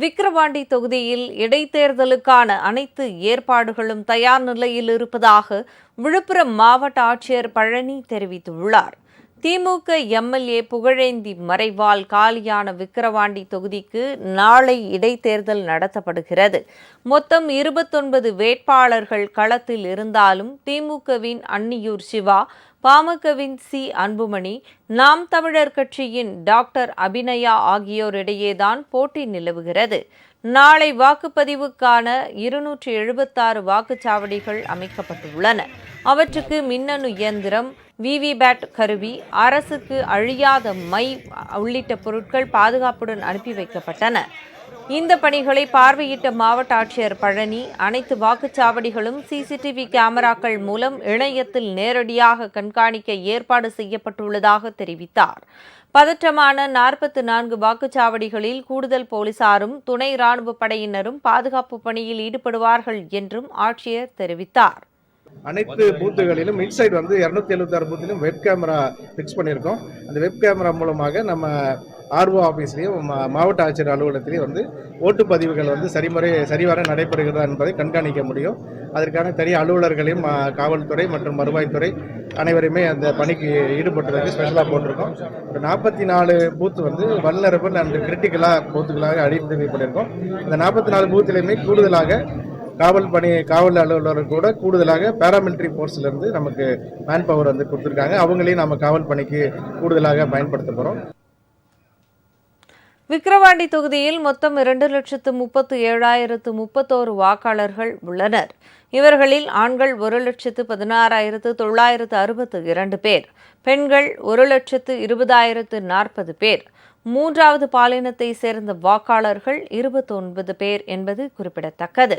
விக்கிரவாண்டி தொகுதியில் இடைத்தேர்தலுக்கான அனைத்து ஏற்பாடுகளும் தயார் நிலையில் இருப்பதாக விழுப்புரம் மாவட்ட ஆட்சியர் பழனி தெரிவித்துள்ளார். திமுக எம்எல்ஏ புகழேந்தி மறைவால் காலியான விக்கிரவாண்டி தொகுதிக்கு நாளை இடைத்தேர்தல் நடத்தப்படுகிறது. மொத்தம் இருபத்தொன்பது வேட்பாளர்கள் களத்தில் இருந்தாலும் திமுகவின் அன்னியூர் சிவா பாமகவின் சி அன்புமணி நாம் தமிழர் கட்சியின் டாக்டர் அபிநயா ஆகியோரிடையேதான் போட்டி நிலவுகிறது. நாளை வாக்குப்பதிவுக்கான இருநூற்றி எழுபத்தாறு வாக்குச்சாவடிகள் அமைக்கப்பட்டுள்ளன. அவற்றுக்கு மின்னணு இயந்திரம் விவிபேட் கருவி அரசுக்கு அழியாத மை உள்ளிட்ட பொருட்கள் பாதுகாப்புடன் அனுப்பி வைக்கப்பட்டன. இந்த பணிகளை பார்வையிட்ட மாவட்ட ஆட்சியர் பழனி அனைத்து வாக்குச்சாவடிகளும் சிசிடிவி கேமராக்கள் மூலம் இணையத்தில் நேரடியாக கண்காணிக்க ஏற்பாடு செய்யப்பட்டுள்ளதாக தெரிவித்தார். பதற்றமான நாற்பத்து நான்கு வாக்குச்சாவடிகளில் கூடுதல் போலீசாரும் துணை ராணுவ படையினரும் பாதுகாப்பு பணியில் ஈடுபடுவார்கள் என்றும் ஆட்சியர் தெரிவித்தார். அனைத்து பூத்துகளிலும் இன்சைட் வந்து இரநூத்தி எழுபத்தாறு பூத்திலும் வெப் கேமரா ஃபிக்ஸ் பண்ணியிருக்கோம். அந்த வெப் கேமரா மூலமாக நம்ம ஆர்ஓ ஆஃபீஸ்லேயும் மாவட்ட ஆட்சியர் அலுவலகத்திலையும் வந்து ஓட்டுப்பதிவுகள் வந்து சரிமுறை சரிவர நடைபெறுகிறதா என்பதை கண்காணிக்க முடியும். அதற்கான தனி அலுவலர்களையும் காவல்துறை மற்றும் வருவாய்த்துறை அனைவருமே அந்த பணிக்கு ஈடுபட்டுறதுக்கு ஸ்பெஷலாக போட்டிருக்கோம். ஒரு நாற்பத்தி நாலு பூத்து வந்து வல்லரபன் அண்ட் கிரிட்டிக்கலாக பூத்துகளாக ஐடென்டிஃபை பண்ணியிருக்கோம் இந்த நாற்பத்தி நாலு பூத்துலையுமே கூடுதலாக காவல் பணி காவல் அலுவலர் கூட கூடுதலாக பேராமிலிட்ரி ஃபோர்ஸ்லேருந்து நமக்கு மேன் பவர் வந்து கொடுத்துருக்காங்க. அவங்களையும் நம்ம காவல் பணிக்கு கூடுதலாக பயன்படுத்த போகிறோம் விக்கிரவாண்டி தொகுதியில் மொத்தம் இரண்டு லட்சத்து முப்பத்து ஏழாயிரத்து முப்பத்தோரு வாக்காளர்கள் உள்ளனர். இவர்களில் ஆண்கள் ஒரு லட்சத்து பதினாறாயிரத்து தொள்ளாயிரத்து அறுபத்து இரண்டு பேர். பெண்கள் ஒரு லட்சத்து இருபதாயிரத்து நாற்பது பேர். மூன்றாவது பாலினத்தை சேர்ந்த வாக்காளர்கள் இருபத்தொன்பது பேர் என்பது குறிப்பிடத்தக்கது.